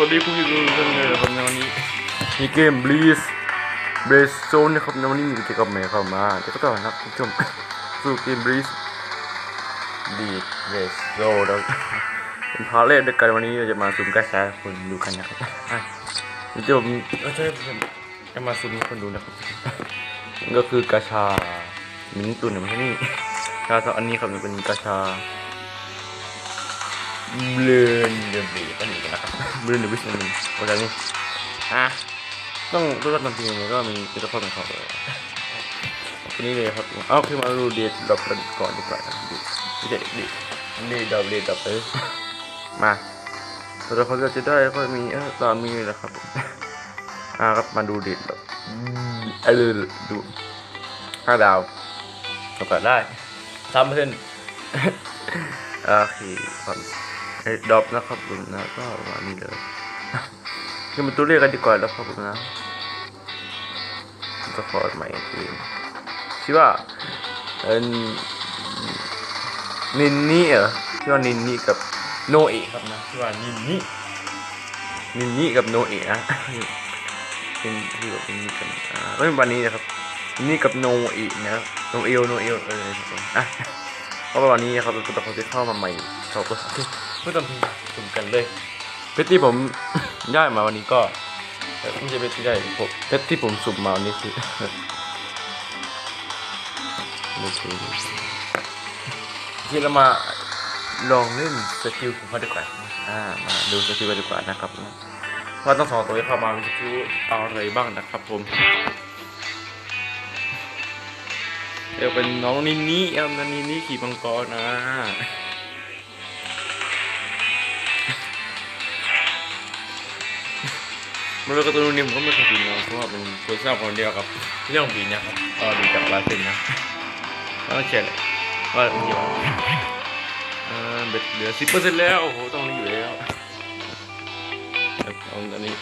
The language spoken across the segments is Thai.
วัสดีผู้ชมทุกท่านเลยนะครับในวันนี้มีเกม Breeze b r e a z Zone นะครับในวันนี้มีกิจกรรมใหม่เข้ามาเดี๋ยวก็ต่อนะครับคุณผู้ชมสู่เกม Breeze b r e a z Zone แล้วเป็นพาร์ทด้วยกันวันนี้เราจะมาซูมกระแสคนดูกันนะครับอะเดี๋ยวผมเอ้ยใช่ผมจะมาซูมคนดูนะครับก็คือกาชามินตุนไม่ใช่นี่กาชาอันนี้ครับมันเป็นกาชา เบลนเดบีก็หนีกันนะครับเบลนเดบิสมันโอ้ยนี่อะต้องรู้จักนำทีนี้ก็มีจุดข้อเป็นข้อเลยทีนี้เลยครับเอาคือมาดูเดทดับกันก่อนดีกว่าครับเดทเดทเดทเดทดับเดทดับเลยมาตัวละครเราจะได้ก็มีเออตามมีเลยนะครับอ่าครับมาดูเดทแบบเออดูห้าดาวโอกาสได้สามเปอร์เซ็นต์โอเคก่อนไอ้ ดรอปนะครับผมนะก็ประมานี้เลยคือมันตัวเลขกันดีกว่าแล้วครับผมนะก็ขอใหม่คือชื่อว่าเอ็นนินนี่เหรอชื่อว่านินนี่กับโนเอะครับนะชื่อว่านินนี่นินนี่กับโนเอะนะเป็นที่แบบเป็นนี่กันอ่าก็เป็นวันนี้นะครับนินนี่กับโนเอะนะโนเอลโนเอลเออครับผมอะเพราะว่าวันนี้นะครับเป็นตัวละครที่เข้ามาใหม่เขา ก็เพื่อทำสุ่มกันเลย เพชรที่ผม ได้มาวันนี้ก็เอ่อไม่ใช่เพชรที่ได้ผมเพชรที่ผมสุ่มมาวันนี้คือโอเคที่เรามาลองเล่นสกิลของเขาดีกว่าอ่ามาดูสกิลกันดีกว่านะครับว่าต้องสองตัวที่เข้ามาเป็นสกิลอะไรบ้างนะครับผมเดี๋ยวเป็นน้องนินนี่เอ็มนินนี่ขี่มังกรนะ มันเป็นการ์ตูนนิมก็ไม่เอยดีนะเพราะว่าเป็นคนชอบคนเดียวครับเรื่องบีนะครับก็ดูจากลายเส้นนะต้องเขียว่าเยอะเหลือสิบเปอร์เซ็นต์แล้วโอ้โหต้องรีบอยู่แล้วเอาอันนี้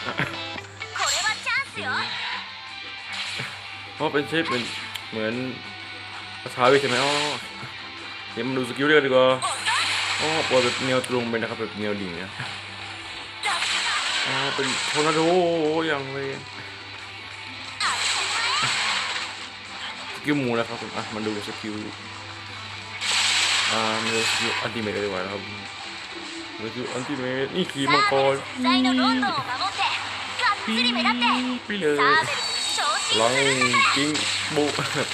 เพราะเป็นเชฟเป็นเหมือนภาษาวิใช่ไหมอ๋อเดี๋ยวมาดูสกิลเรื่อยดีกว่าอ๋อปวดแบบแนวตรงไปนะครับแบบแนวดิ่งนะ เป็นโทรนาโดอย่างเลยกิลหมูนะครับผมอะมันดูสกิลอ่ามาดูสกิลอันติเมทดีกว่านะครับมาดูอันติเมทนี่ขี่มังกรปีปีเลยลองกิ้งบุ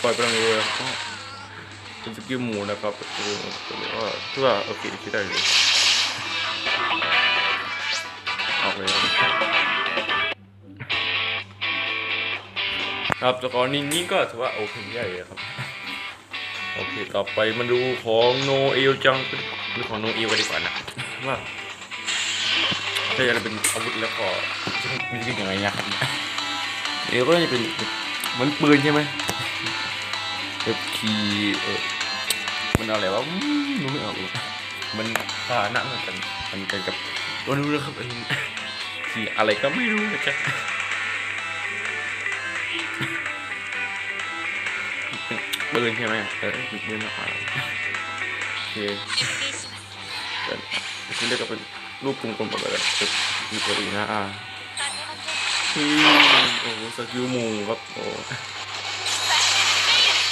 ปล่อยพลังเลยก็เป็นสกิลมูนะครับเพื่อโอเคคิดได้เลย ออกเลยครับสกอร์นี้นี่ก็ถือว่าโอเคใหญ่เลยครับ โอเค ต่อไปมาดูของโนเอลจังดูของโนเอลกันดีกว่านะว่าใช่อะเป็นอาวุธแล้วก็มีสกิลยังไงนะครับเอวก็จะเป็นเหมือนปืนใช่ไหมแบบขี่เออมันอะไรวะนึกไม่ออกมันพาหนะเหมือนกันมันกันกับตัวนู้นนะครับเป็น ขี่อะไรก็ไม่รู้นะจ๊ะปืนใช่ไหมเออมีปืนออกมาโอเคที่เรียกว่าเป็นรูปกลมๆแบบมีตัวอีนะอ่าที่โอ้สกิลมูครับโอ้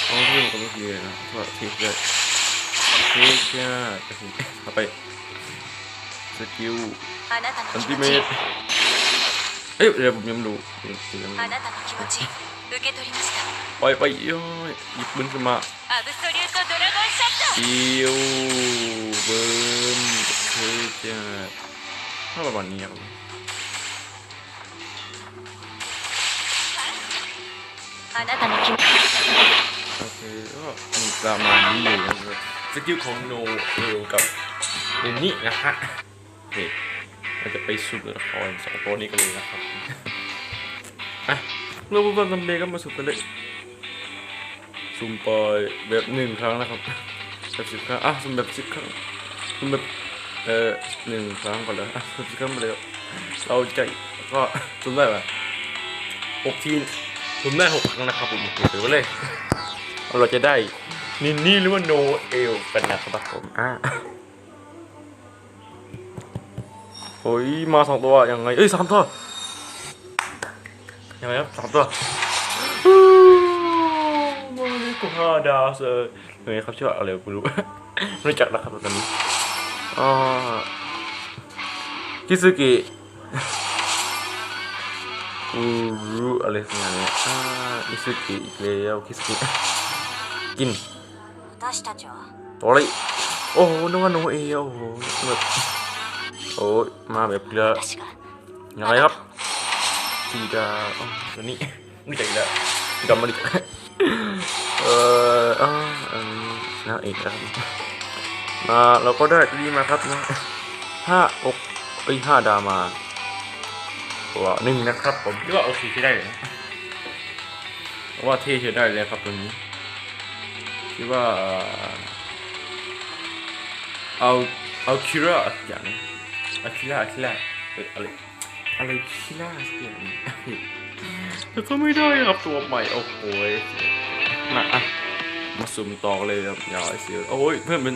โอ้ที่มก็ไม่เคียนะก็ทิกเกอร์ทิกเกอร์เข้าไปสกิลอันติเมต เฮ้ยเดี๋ยวผมยังดูยังดูไปไปย้อยหยิบปืนขึ้นมาเดียวเบิร์มเคยจะถ้าปรบมานี้ครัโอเคก็ประมาณนี้เลยนะครับสกิลของโนเอลกับเรนนี่นะฮะโอเค เราจะไปสุ่มละครสองตัวนี้กันเลยนะครับอะเมื่อวันทำเบก็มาสุ่มกันเลยสุ่มปล่อยแบบหนึ่งครั้งนะครับแบบสิบครั้งอะสุ่มแบบสิบครั้งสุ่มแบบเอ่อหนึ่งครั้งก่อนเลยอะสุ่มสิบครั้งไปเลยครับเราใจก็สุ่มได้ปะหกทีสุ่มได้หกครั้งนะครับผมโอเคถือไว้เลยเราจะได้นินนี่หรือว่าโนเอลกันนะครับผมอ่า เฮ้ยมาสองตัวยังไงเอ้ยสามตัวยังไงครับสามตัวมาเลยกูห้าดาวเลยยังไงครับชื่ออะไรกูรู้ไม่จักนะครับตอนนี้อ๋อคิซึกิอูรู้อะไรสักอย่างเนี่ยอ่าคิซึกิอีกแล้วคิซึกิกินโะไรโอ้โหนึกว่าโนเอโอ้โหแบบ โอ้ยมาแบบเรือ私がยังไงครับทีดาอ๋อตัวนี้ไม่ใจแล้วจำไม่ได้จักเอ่ออ่าอันนี้นะเอกครับมาเราก็ได้ตัวนี้มาครับนะห้าอกเอ้ยห้าดามาตัวหนึ่งนะครับ ผมคิดว่าโอเคใช้ได้เลยนะว่าเท่ใช้ได้เลยครับตัวนี้คิดว่าเอาเอาคิระอย่าง อาคิระอาคิระเอ้ยอะไรอะไรที่น่าเสียงแล้วก็ไม่ได้ครับตัวใหม่โอ้โหยนะอะมาสุ่มต่อเลยครับอย่าไอ้เสียโอ้ยเพื่อนเป็น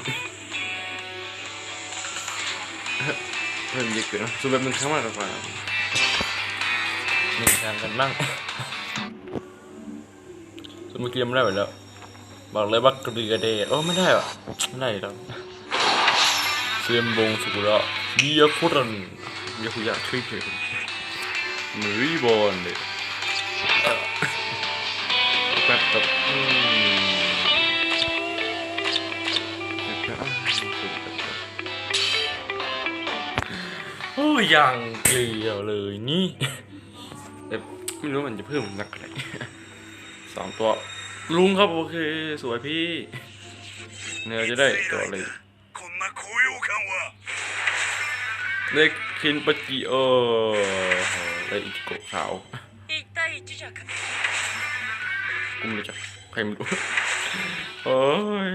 เพื่อนเยอะเกินนะสุ่มแบบหนึ่งครั้งมากกว่าหนึ่งครั้งกันบ้างสุ่มเมื่อกี้ยังไม่ได้ไปแล้วบอกเลยว่ากรีกระเดดโอ้ไม่ได้หรอไม่ได้แล้ว เซียมบงสุกุระเบียคุรันเบียคุยะทริปเลยมือรีบอลเลยแป๊บแบบโอ้ยยังเกลียวเลยนี่แต่ไม่รู้มันจะเพิ่มนักอะไรสองตัวลุงครับโอเค สวยพี่เนี่ยจะได้ตัวอะไร ได้คินปาจิโอได้อิจิโกะขาว 一対一じゃ勝て กูไม่รู้จักใครไม่รู้ โอ้ย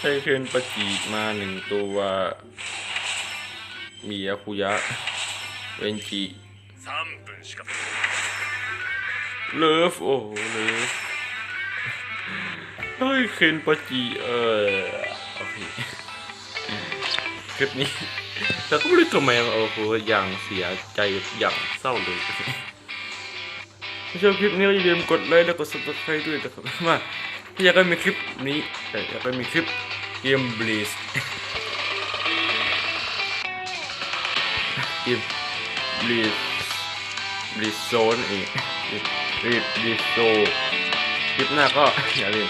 ได้เคนปาจิมาหนึ่งตัวมีอาคุยะเวนจิ 3分しか เลิฟโอ้โหเลิฟได้เคนปาจิเออโอเคคลิปนี้ แต่ก็ไม่รู้ทำไมโอ้โหอย่างเสียใจอย่างเศร้าเลยถ้าชอบคลิปนี้อย่าลืมกดไลค์และกด subscribe ด้วยนะครับมาถ้าอยากให้มีคลิปนี้แต่อยากให้มีคลิปเกม Blaze เกม Blaze Blaze Zone เอง Blaze Blaze Zone คลิปหน้าก็อย่าลืม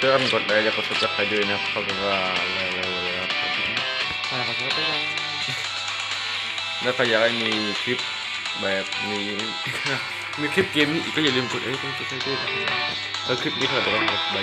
เริ่มกดไลค์และกด subscribe ด้วยนะครับเพราะว่าแล้ว แล้วแล้วครับอ่าขอโทษด้วยนะแล้วใครอยากให้มีคลิปแบบมีมีคลิปเกมนี้อีกก็อย่าลืมกดไอ้ต้องกดไอ้ด้วยนะครับแล้วคลิปนี้ขอตัวลาไป